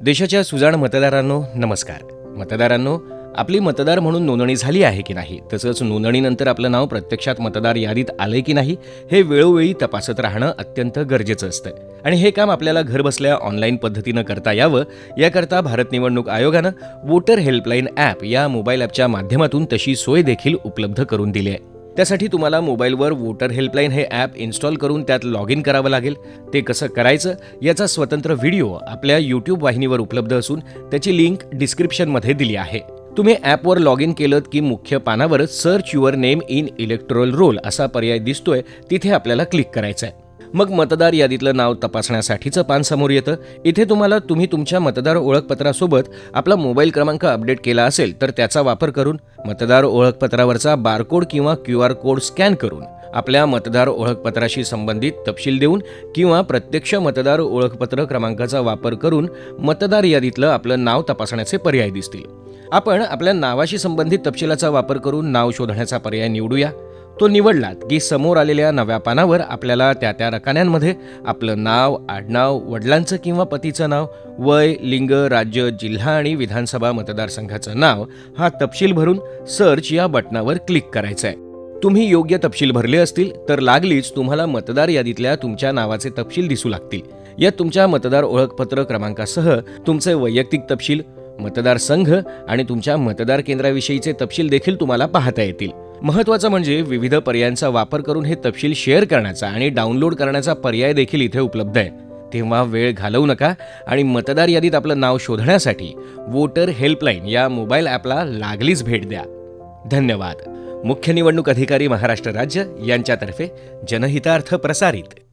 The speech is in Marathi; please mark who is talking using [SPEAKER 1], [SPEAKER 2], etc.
[SPEAKER 1] देशाच्या सुजाण मतदारांनो नमस्कार. मतदारांनो आपली मतदार म्हणून नोंदणी झाली आहे की नाही? तसंच नोंदणीनंतर आपलं नाव प्रत्यक्षात मतदार यादीत आलंय की नाही हे वेळोवेळी तपासत राहणं अत्यंत गरजेचं असतं. आणि हे काम आपल्याला घरबसल्या ऑनलाईन पद्धतीनं करता यावं याकरता भारत निवडणूक आयोगानं वोटर हेल्पलाईन ॲप या मोबाईल ॲपच्या माध्यमातून तशी सोय देखील उपलब्ध करून दिली आहे. त्यासाठी तुम्हाला मोबाईलवर वोटर हेल्पलाईन हे ॲप इन्स्टॉल करून त्यात लॉग इन करावं लागेल. ते कसं करायचं याचा स्वतंत्र व्हिडिओ आपल्या यूट्यूब वाहिनीवर उपलब्ध असून त्याची लिंक डिस्क्रिप्शनमध्ये दिली आहे. तुम्ही ॲपवर लॉग इन केलं की मुख्य पानावर search your name in electoral roll असा पर्याय दिसतोय तिथे आपल्याला क्लिक करायचं आहे मग मतदार यादीतलं नाव तपासण्यासाठीचं पान समोर येतं. इथे तुम्हाला तुम्ही तुमच्या मतदार ओळखपत्रासोबत आपला मोबाईल क्रमांक अपडेट केला असेल तर त्याचा वापर करून मतदार ओळखपत्रावरचा बारकोड किंवा क्यू आर कोड स्कॅन करून आपल्या मतदार ओळखपत्राशी संबंधित तपशील देऊन किंवा प्रत्यक्ष मतदार ओळखपत्र क्रमांकाचा वापर करून मतदार यादीतलं आपलं नाव तपासण्याचे पर्याय दिसतील. आपण आपल्या नावाशी संबंधित तपशिलाचा वापर करून नाव शोधण्याचा पर्याय निवडूया. तो निवडलात की समोर आलेल्या नव्या पानावर आपल्याला त्या त्या रकान्यांमध्ये आपलं नाव आडनाव वडिलांचं किंवा पतीचं नाव वय लिंग राज्य जिल्हा आणि विधानसभा मतदारसंघाचं नाव हा तपशील भरून सर्च या बटनावर क्लिक करायचं आहे तुम्ही योग्य तपशील भरले असतील तर लागलीच तुम्हाला मतदार यादीतल्या तुमच्या नावाचे तपशील दिसू लागतील. यात तुमच्या मतदार ओळखपत्र क्रमांकासह तुमचे वैयक्तिक तपशील मतदारसंघ आणि तुमच्या मतदार केंद्राविषयीचे तपशील देखील तुम्हाला पाहता येतील. महत्त्वाचं म्हणजे विविध पर्यायांचा वापर करून हे तपशील शेअर करण्याचा आणि डाउनलोड करण्याचा पर्याय देखील इथे उपलब्ध आहे. तेव्हा वेळ घालवू नका आणि मतदार यादीत आपलं नाव शोधण्यासाठी वोटर हेल्पलाईन या मोबाईल ॲपला लागलीच भेट द्या. धन्यवाद. मुख्य निवडणूक अधिकारी महाराष्ट्र राज्य यांच्यातर्फे जनहितार्थ प्रसारित.